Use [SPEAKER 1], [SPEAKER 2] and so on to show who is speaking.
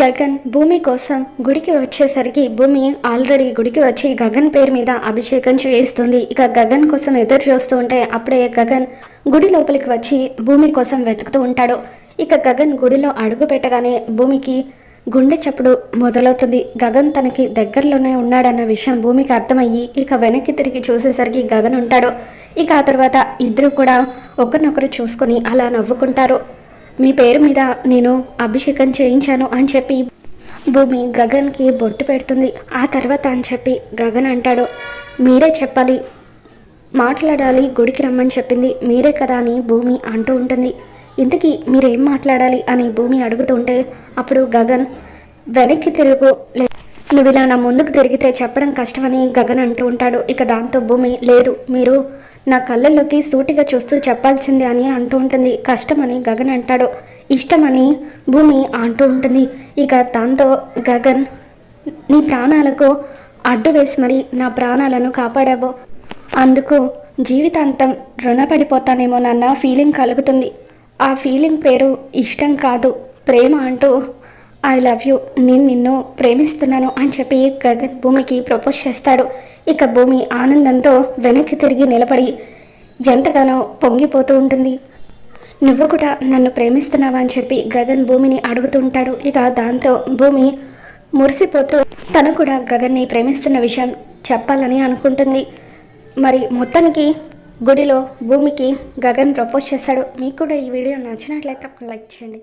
[SPEAKER 1] గగన్ భూమి కోసం గుడికి వచ్చేసరికి భూమి ఆల్రెడీ గుడికి వచ్చి గగన్ పేరు మీద అభిషేకం చేయిస్తుంది. ఇక గగన్ కోసం ఎదురు చూస్తూ ఉంటే అప్పుడే గగన్ గుడి లోపలికి వచ్చి భూమి కోసం వెతుకుతూ ఉంటాడు. ఇక గగన్ గుడిలో అడుగు పెట్టగానే భూమికి గుండె చప్పుడు మొదలవుతుంది. గగన్ తనకి దగ్గరలోనే ఉన్నాడన్న విషయం భూమికి అర్థమయ్యి ఇక వెనక్కి తిరిగి చూసేసరికి గగన్ ఉంటాడు. ఇక ఆ తర్వాత ఇద్దరు కూడా ఒకరినొకరు చూసుకొని అలా నవ్వుకుంటారు. మీ పేరు మీద నేను అభిషేకం చేయించాను అని చెప్పి భూమి గగన్కి బొట్టు పెడుతుంది. ఆ తర్వాత అని చెప్పి గగన్ అంటాడు మీరే చెప్పాలి మాట్లాడాలి గుడికి రమ్మని చెప్పింది. మీరే కదా అని భూమి అంటూ ఉంటుంది. ఇంతకీ మీరేం మాట్లాడాలి అని భూమి అడుగుతుంటే అప్పుడు గగన్ వెనక్కి తిరుగు లే- నువ్వు ఇలా నా ముందుకు తిరిగితే చెప్పడం కష్టమని గగన్ అంటూ ఉంటాడు. ఇక దాంతో భూమి లేదు మీరు నా కళ్ళల్లోకి సూటిగా చూస్తూ చెప్పాల్సిందే అని అంటూ ఉంటుంది. కష్టమని గగన్ అంటాడు. ఇష్టమని భూమి అంటూ ఉంటుంది. ఇక దాంతో గగన్ నీ ప్రాణాలకు అడ్డు వేసి మరి నా ప్రాణాలను కాపాడావు. అందుకు జీవితాంతం రుణపడిపోతానేమో నాన్న ఫీలింగ్ కలుగుతుంది. ఆ ఫీలింగ్ పేరు ఇష్టం కాదు. ప్రేమ అంటూ ఐ లవ్ యూ నేను నిన్ను ప్రేమిస్తున్నాను అని చెప్పి గగన్ భూమికి ప్రపోజ్ చేస్తాడు. ఇక భూమి ఆనందంతో వెనక్కి తిరిగి నిలబడి ఎంతగానో పొంగిపోతూ ఉంటుంది. నువ్వు కూడా నన్ను ప్రేమిస్తున్నావా అని చెప్పి గగన్ భూమిని అడుగుతూ ఉంటాడు. ఇక దాంతో భూమి మురిసిపోతూ తను కూడా గగన్ని ప్రేమిస్తున్న విషయం చెప్పాలని అనుకుంటుంది. మరి మొత్తానికి గుడిలో భూమికి గగన్ ప్రపోజ్ చేస్తాడు. మీకు కూడా ఈ వీడియో నచ్చినట్లయితే ఒక లైక్ చేయండి.